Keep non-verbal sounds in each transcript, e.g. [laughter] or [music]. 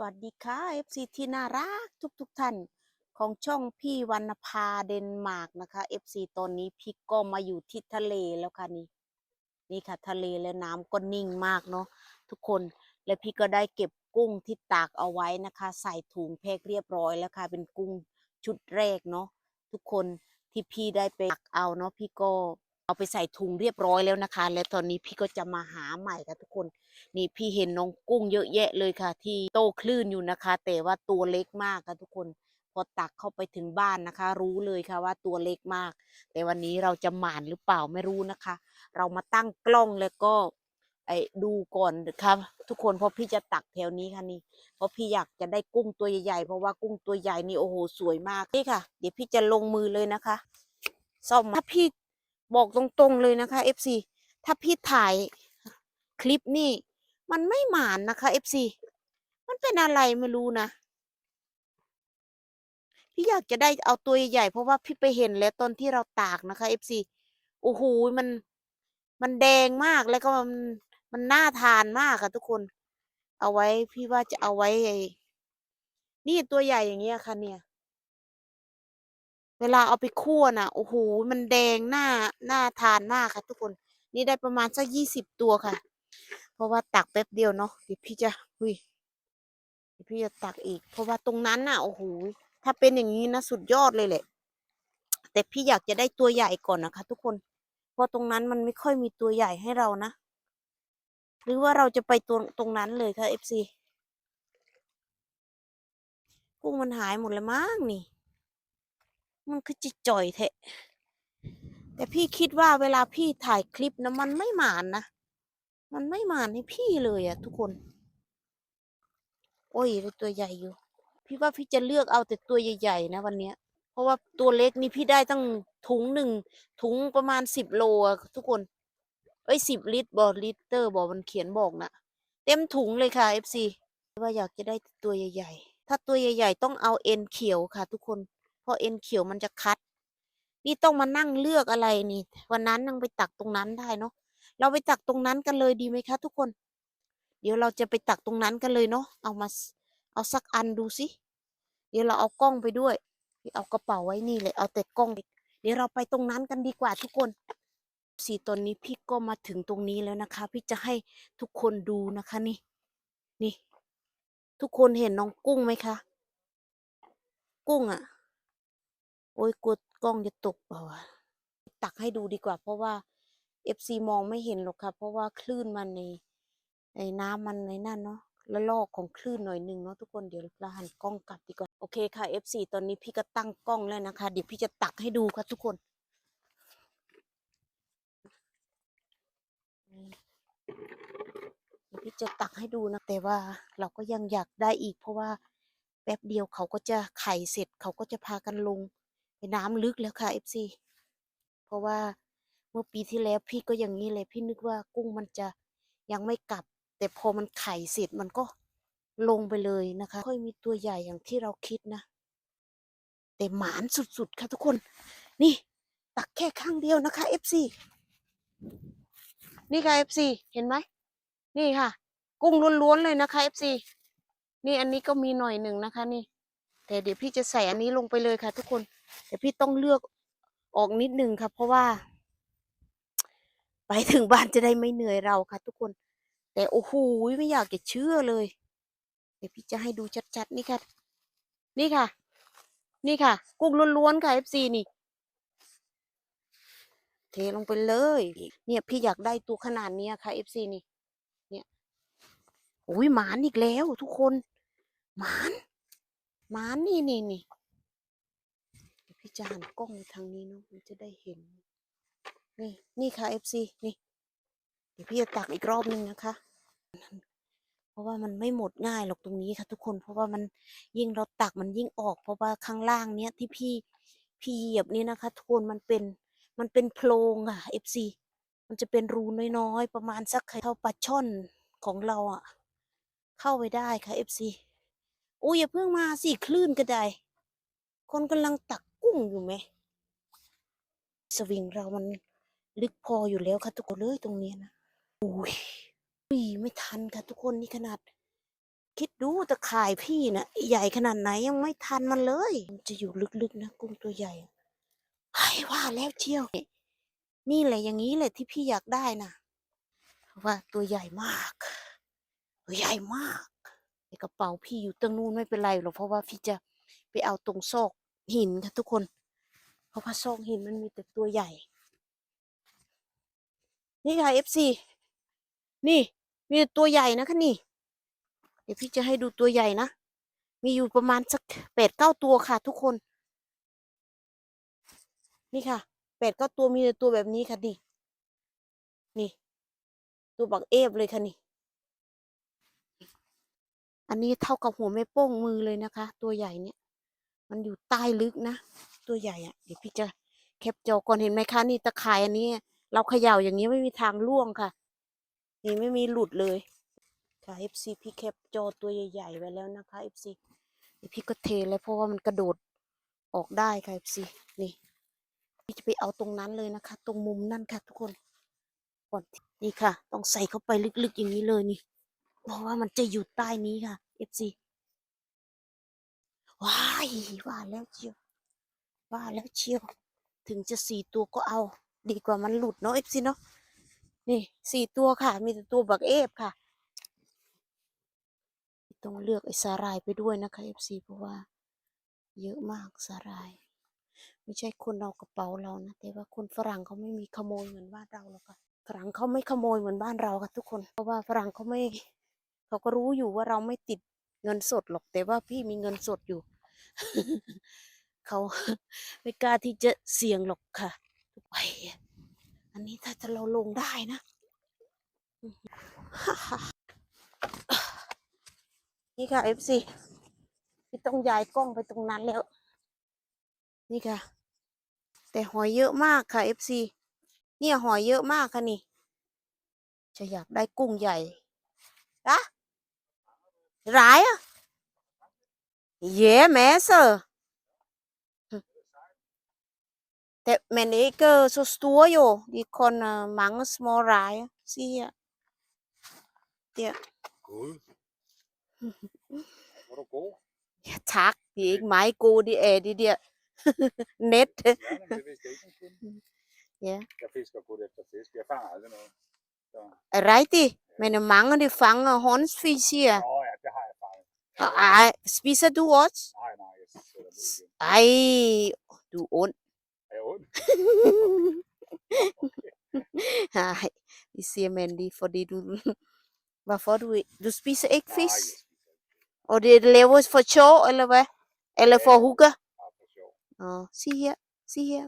สวัสดีค่ะ FC ที่น่ารักทุกๆท่านของช่องพี่วรรณภาเดนมาร์กนะคะ FC ตอนนี้พี่ก็มาอยู่ที่ทะเลแล้วค่ะนี่นี่ค่ะ ทะเลและน้ำก็นิ่งมากเนาะทุกคนและพี่ก็ได้เก็บกุ้งที่ตากเอาไว้นะคะ ใส่ถุงแพ็คเรียบร้อยแล้วค่ะ เป็นกุ้งชุดแรกเนาะทุกคนที่พี่ได้ไปตักเอาเนาะพี่ก็ เอาไปใส่ถุงเรียบร้อยแล้วนะคะ และตอนนี้พี่ก็จะมาหาใหม่ค่ะทุกคน นี่พี่เห็นน้องกุ้งเยอะแยะเลยค่ะ ที่โตคลื่นอยู่นะคะ แต่ว่าตัวเล็กมากค่ะทุกคนพอตักเข้าไปถึงบ้านนะคะ รู้เลยค่ะว่าตัวเล็กมาก แต่วันนี้เราจะหมานหรือเปล่าไม่รู้นะคะ เรามาตั้งกล้องแล้วก็ไอ้ดูก่อนครับทุกคนเพราะพี่จะตักแถวนี้ค่ะนี่เพราะพี่อยากจะได้กุ้งตัวใหญ่ๆเพราะว่ากุ้งตัวใหญ่นี่โอ้โหสวยมากนี่ค่ะ เดี๋ยวพี่จะลงมือเลยนะคะซ่อมถ้าพี่ บอกตรงๆเลยนะคะ FC ถ้าพี่ถ่ายคลิปนี่ มันไม่หมานนะคะ FC มันเป็นอะไรไม่รู้นะ พี่อยากจะได้เอาตัวใหญ่ๆเพราะว่าพี่ไปเห็นแล้วตอนที่เราตากนะคะ FC โอ้โหมัน มันแดงมากแล้วก็มันมันน่าทานมากค่ะทุกคน เอาไว้พี่ว่าจะเอาไว้ไอ้นี่ตัวใหญ่อย่างเงี้ยค่ะเนี่ย เวลาเอาไปคั่วน่ะโอ้โหมันแดงหน่าหน่าทานมากค่ะ ทุกคนนี่ได้ประมาณสักยี่สิบตัวค่ะ เพราะว่าตักแป๊บเดียวเนาะเดี๋ยวพี่จะหุยเดี๋ยวพี่จะตักอีก เพราะว่าตรงนั้นน่ะโอ้โหถ้าเป็นอย่างนี้นะสุดยอดเลยแหละ แต่พี่อยากจะได้ตัวใหญ่ก่อนนะคะ ทุกคน เพราะตรงนั้นมันไม่ค่อยมีตัวใหญ่ให้เรานะหรือว่าเราจะไปตรงตรงนั้นเลยค่ะเอฟซีกุ้งมันหายหมดเลยมั้งนี่ มันคือจิจ่อยเทะแต่พี่คิดว่าเวลาพี่ถ่ายคลิปนะมันไม่หมานนะ มันไม่หมานให้พี่เลยอะทุกคน โอ้ยตัวใหญ่อยู่ พี่ว่าพี่จะเลือกเอาแต่ตัวใหญ่ๆนะวันเนี้ย เพราะว่าตัวเล็กนี่พี่ได้ตั้งถุงหนึ่งถุงประมาณสิบโลอะทุกคน เอ้ยสิบลิตรบอลิตรบอกมันเขียนบอกนะเต็มถุงเลยค่ะ FC ว่าอยากจะได้ตัวใหญ่ๆ ถ้าตัวใหญ่ ๆ ต้องเอาเอ็นเขียวค่ะ ทุกคน ราะเอ็นเขียวมันจะคัด นี่ต้องมานั่งเลือกอะไรนี่ วันนั้นนั่งไปตักตรงนั้นได้เนาะเราไปตักตรงนั้นกันเลยดีไหมคะ ทุกคน เดี๋ยวเราจะไปตักตรงนั้นกันเลยเนาะเอามาเอาสักอันดูสิเดี๋ยวเราเอากล้องไปด้วยเอากระเป๋าไว้นี่เลยเอาแต่กล้องเดี๋ยวเราไปตรงนั้นกันดีกว่าทุกคนสี่ตอนนี้พี่ก็มาถึงตรงนี้แล้วนะคะ พี่จะให้ทุกคนดูนะคะนี่ นี่ ทุกคนเห็นน้องกุ้งไหมคะ กุ้งอะ่ะ โอ้ยกลัวกล้องจะตกเปล่าวะตักให้ดูดีกว่า เพราะว่าเอฟซีมองไม่เห็นหรอกค่ะ เพราะว่าคลื่นมันในในน้ำมันในนั่นเนาะละลอกของคลื่นหน่อยหนึ่งเนาะทุกคนเดี๋ยวเราหันกล้องกลับดีกว่าโอเคค่ะ FC ตอนนี้พี่ก็ตั้งกล้องแล้วนะคะ เดี๋ยวพี่จะตักให้ดูค่ะทุกคนพี่จะตักให้ดูนะแต่ว่าเราก็ยังอยากได้อีก เพราะว่าแป๊บเดียวเขาก็จะไข่เสร็จเขาก็จะพากันลง น้ำลึกแล้วค่ะ FC เพราะว่าเมื่อปีที่แล้วพี่ก็อย่างนี้เลย พี่นึกว่ากุ้งมันจะยังไม่กลับ แต่พอมันไข่เสร็จมันก็ลงไปเลยนะคะ ค่อยมีตัวใหญ่อย่างที่เราคิดนะ แต่หมานสุดๆ ค่ะทุกคน นี่ ตักแค่ข้างเดียวนะคะ FC นี่ค่ะ FC เห็นไหม นี่ค่ะ กุ้งล้วนๆเลยนะคะ FC นี่อันนี้ก็มีหน่อยหนึ่งนะคะ นี่ แต่เดี๋ยวพี่จะใส่อันนี้ลงไปเลยค่ะทุกคน แต่พี่ต้องเลือกออกนิดนึงค่ะเพราะว่า ไปถึงบ้านจะได้ไม่เหนื่อยเราค่ะ ทุกคน แต่โอ้โหไม่อยากจะเชื่อเลย เดี๋ยวพี่จะให้ดูชัดๆนี่ค่ะ นี่ค่ะ นี่ค่ะ กุ้งล้วนๆค่ะ FC นี่ เทลงไปเลย เนี่ยพี่อยากได้ตัวขนาดนี้ค่ะ FC นี่ เนี่ยโอ้ยหมานอีกแล้ว ทุกคน หมาน หมานนี่นี่นี่ จะหันกล้องไปทางนี้เนาะมันจะได้เห็น นี่นี่ค่ะ FC นี่ เดี๋ยวพี่จะตักอีกรอบนึงนะคะ เพราะว่ามันไม่หมดง่ายหรอกตรงนี้ค่ะ ทุกคนเพราะว่ามันยิ่งเราตักมันยิ่งออก เพราะว่าข้างล่างเนี้ยที่พี่พี่เหยียบนี่นะคะ ทุกคนมันเป็นมันเป็นโพรงอะ่ะ FC มันจะเป็นรูน้อยๆ ประมาณสักเท่าปลาช่อนของเราอะเข้าไปได้ค่ะ FC อุ้ยอย่าเพิ่งมาสิคลื่นก็ได้ คนกำลังตัก กุ้งอยู่ไหม สวิงเรามันลึกพออยู่แล้วค่ะทุกคนเลยตรงนี้นะอุ้ยอุ้ยไม่ทันค่ะทุกคนนี่ขนาด คิดดูตะข่ายพี่นะใหญ่ขนาดไหนยังไม่ทันมันเลย มันจะอยู่ลึกๆนะกุ้งตัวใหญ่ไอ้ว่าแล้วเชียว นี่แหละอย่างนี้แหละที่พี่อยากได้นะเพราะว่าตัวใหญ่มาก ตัวใหญ่มากในกระเป๋าพี่อยู่ตรงนู้นไม่เป็นไรหรอกเพราะว่าพี่จะไปเอาตรงซอก หินค่ะทุกคน เพราะว่าซอกหินมันมีแต่ตัวใหญ่ นี่ค่ะ FC นี่ มีตัวใหญ่นะคะนี่ เดี๋ยวพี่จะให้ดูตัวใหญ่นะ มีอยู่ประมาณสักแปดเก้าตัวค่ะ ทุกคน นี่ค่ะแปดเก้าตัวมีแต่ตัวแบบนี้ค่ะดินี่ ตัวบักเอฟเลยค่ะนี่ อันนี้เท่ากับหัวแม่โป้งมือเลยนะคะ ตัวใหญ่เนี่ย มันอยู่ใต้ลึกนะ ตัวใหญ่อะ่ะ เดี๋ยวพี่จะแคปจอก่อนเห็นไหมคะ นี่ตะข่ายอันนี้ เราเขย่าอย่างนี้ไม่มีทางล่วงค่ะ นี่ไม่มีหลุดเลย ค่ะ FC พี่แคปจอตัวใหญ่ๆไว้แล้วนะคะ FC เดี๋ยวพี่ก็เทเลยเพราะว่ามันกระโดดออกได้ค่ะ FC นี่ พี่จะไปเอาตรงนั้นเลยนะคะ ตรงมุมนั่นค่ะทุกคนก่อนนี่ค่ะ ต้องใส่เข้าไปลึกๆอย่างนี้เลยนี่ เพราะว่ามันจะอยู่ใต้นี้ค่ะ FC ว้ายว่าแล้วเชียวว่าแล้วเชียว ถึงจะสี่ตัวก็เอา ดีกว่ามันหลุดเนาะ FC เนาะนี่สี่ตัวค่ะ มีแต่ตัวบักเอฟค่ะ ต้องเลือกไอ้สาหร่ายไปด้วยนะคะ FC เพราะว่า เยอะมากสาหร่าย ไม่ใช่คนเอากระเป๋าเรานะแต่ว่าคนฝรั่งเขาไม่มีขโมยเหมือนบ้านเราหรอกค่ะฝรั่งเขาไม่ขโมยเหมือนบ้านเราค่ะทุกคน เพราะว่าฝรั่งเขาไม่ เขาก็รู้อยู่ว่าเราไม่ติด เงินสดหรอกแต่ว่าพี่มีเงินสดอยู่ เขาไม่กล้าที่จะเสี่ยงหรอกค่ะไปอันนี้ถ้าจะเราลงได้นะ นี่ค่ะ FC พี่ต้องย้ายกล้องไปตรงนั้นแล้ว นี่ค่ะ แต่หอยเยอะมากค่ะ FC เนี่ยหอยเยอะมากค่ะนี่จะอยากได้กุ้งใหญ่อะ ร้ายอะ Ja, masser. Det, men ikke så store jo. De kun uh, mange små rejer. Se her. Der. Gud. Hvor er du god. Ja, tak. De er ikke meget gode, de er de der net. Ja, men det vidste jeg ikke, hun kunne. Ja. Jeg fisker kun efter fisk. Jeg fanger aldrig noget. Så. Er rigtigt? Men uh, mange de fanger håndsfisk her. Nå Og ej, spiser du også? Nej, nej, jeg sætter det igen. Ej, du er ond. Er jeg ond? Nej, det siger man lige, fordi du... Hvorfor du. Du spiser ikke Nej, fisk? jeg spiser ikke. Og det laves for sjov, eller hvad? Eller for Ja. hugger? Bare for sjov. Nå, sig her. Sig her.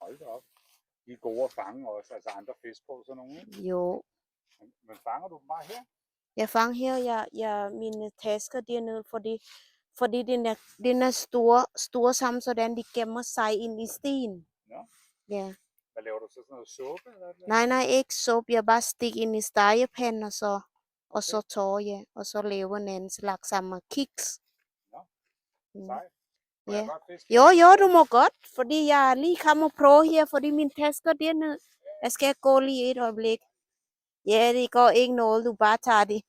Hold da op. De er gode at fange også, altså andre fisk på sådan nogle. Jo, Men, men fanger du dem bare her? Jeg fanger her, jeg, jeg, mine tasker dernede, fordi, fordi den er, den er store, store sammen, sådan de gemmer sig ind i sten. Nå. Ja. Hvad laver du så sådan noget suppe? Eller? Nej, nej, ikke suppe. Jeg bare stikker ind i stegepanden, og så, og så tår jeg, og så laver en anden slags sammen kiks. Mm. Ja. godt fiske? Jo, jo, du må godt, fordi jeg lige kommer og prøve her, fordi min tasker dernede. Jeg skal gå lige et øjeblik. Ja, det går ikke noget, du bare tager det.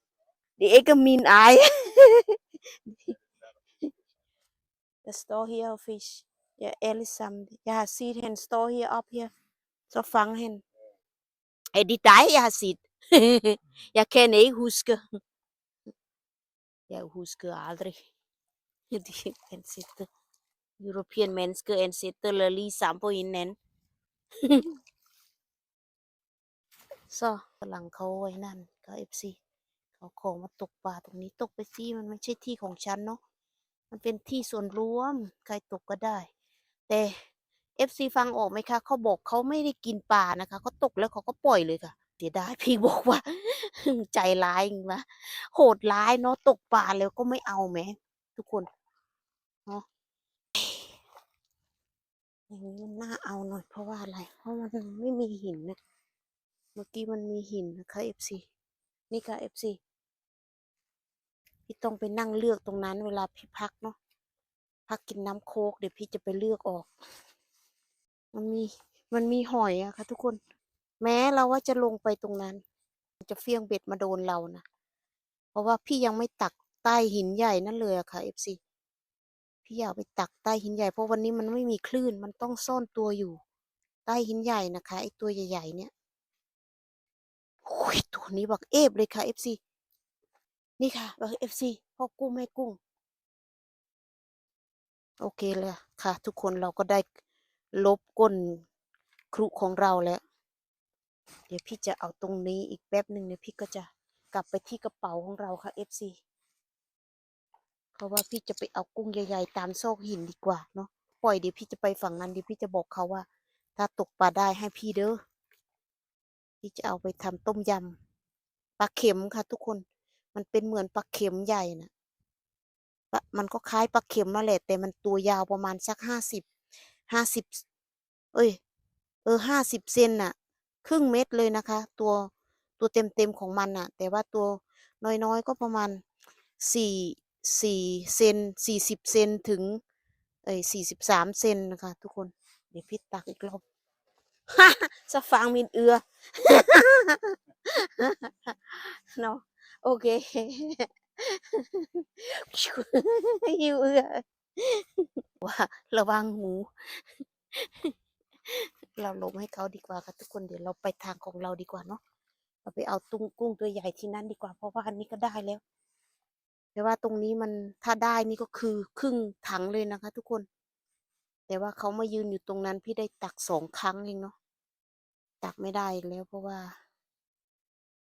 Det er ikke min ej. [laughs] Der står her og fisk. Ja, alle sammen. Jeg har set, han står her op her. Så fanger han. Er det dig, jeg har set? [laughs] jeg kan ikke huske. Jeg husker aldrig. [laughs] De ansigter. European mennesker ansigter eller lige sammen på hinanden. så ฝรั่งเขาไว้นั่นก็เอฟซีเขาขอมาตกปลาตรงนี้ตกไปสิมันไม่ใช่ที่ของฉันเนาะมันเป็นที่ส่วนรวมใครตกก็ได้ แต่เอฟซีฟังออกไหมคะเขาบอกเขาไม่ได้กินปลานะคะเขาตกแล้วเขาก็ปล่อยเลยค่ะเสียดายพี่บอกว่า ใจร้ายจริงนะโหดร้ายเนาะตกปลาแล้วก็ไม่เอาแหมทุกคนเนาะอย่างนี้มันน่าเอาหน่อยเพราะว่าอะไร เพราะมันไม่มีหินนะ เมื่อกี้มันมีหินนะคะ FC นี่ค่ะ FC พี่ต้องไปนั่งเลือกตรงนั้น เวลาพี่พักเนาะพักกินน้ำโคกเดี๋ยวพี่จะไปเลือกออก มันมีมันมีหอยอะค่ะ ทุกคน แม้เราว่าจะลงไปตรงนั้น จะเฟี้ยงเบ็ดมาโดนเรานะเพราะว่าพี่ยังไม่ตักใต้หินใหญ่นั่นเลยอะค่ะ FC พี่อยากไปตักใต้หินใหญ่เพราะวันนี้มันไม่มีคลื่น มันต้องซ่อนตัวอยู่ ใต้หินใหญ่นะคะไอตัวใหญ่ๆเนี่ย ตัวนี้บักเอฟเลยค่ะ FC นี่ค่ะบัก FC พ่อกุ้งแม่กุ้ง โอเคเลยค่ะ ทุกคนเราก็ได้ลบก้นครุของเราแล้ว เดี๋ยวพี่จะเอาตรงนี้อีกแป๊บหนึ่งเดี๋ยวพี่ก็จะกลับไปที่กระเป๋าของเราค่ะ FC เพราะว่าพี่จะไปเอากุ้งใหญ่ๆ ตามซอกหินดีกว่าเนาะปล่อยเดี๋ยวพี่จะไปฝั่งนั้นเดี๋ยวพี่จะบอกเขาว่า ถ้าตกปลาได้ให้พี่เด้อ พี่จะเอาไปทำต้มยำปลาเข็มค่ะ ทุกคน มันเป็นเหมือนปลาเข็มใหญ่นะปะมันก็คล้ายปลาเข็มนั่นแหละ แต่มันตัวยาวประมาณสักห้าสิบห้าสิบเอ้ย เออห้าสิบเซนน่ะ ครึ่งเม็ดเลยนะคะ ตัวตัวเต็มเต็มของมันน่ะ แต่ว่าตัวน้อยๆก็ประมาณสี่สี่เซนสี่สิบเซนถึงเอ้ยสี่สิบสามเซนนะคะ ทุกคน เดี๋ยวพี่ตักอีกรอบ สะฟางมินเอือเนาะโอเคหิวเอือว่าระวังหูเราลงให้เขาดีกว่าค่ะทุกคนเดี๋ยวเราไปทางของเราดีกว่าเนาะเราไปเอาตุ้งกุ้งตัวใหญ่ที่นั่นดีกว่า เพราะว่าอันนี้ก็ได้แล้ว แต่ว่าตรงนี้มันถ้าได้นี่ก็คือครึ่งถังเลยนะคะ ทุกคน แต่ว่าเขามายืนอยู่ตรงนั้นพี่ได้ตักสองครั้งเองเนาะตักไม่ได้แล้วเพราะว่า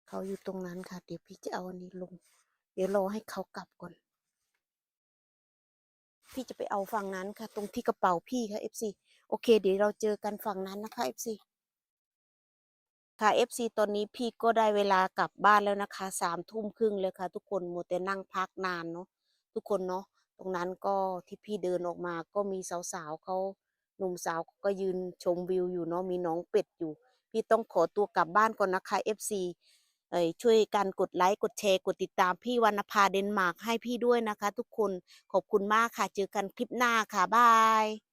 เขาอยู่ตรงนั้นค่ะ เดี๋ยวพี่จะเอาอันนี้ลง เดี๋ยวรอให้เขากลับก่อน พี่จะไปเอาฝั่งนั้นค่ะ ตรงที่กระเป๋าพี่ค่ะ FC โอเค เดี๋ยวเราเจอกันฝั่งนั้นนะคะ FC ค่ะ FC ตอนนี้พี่ก็ได้เวลากลับบ้านแล้วนะคะสามทุ่มครึ่งเลยค่ะ ทุกคนมัวแต่นั่งพักนานเนาะทุกคนเนาะ ตรงนั้นก็ที่พี่เดินออกมาก็มีสาวๆเขาหนุ่มสาวก็ยืนชมวิวอยู่เนาะมีน้องเป็ดอยู่ พี่ต้องขอตัวกลับบ้านก่อนนะคะ FC เอ่ยช่วยกันกดไลค์กดแชร์กดติดตามพี่วรรณภาเดนมาร์กให้พี่ด้วยนะคะ ทุกคนขอบคุณมากค่ะ เจอกันคลิปหน้าค่ะบาย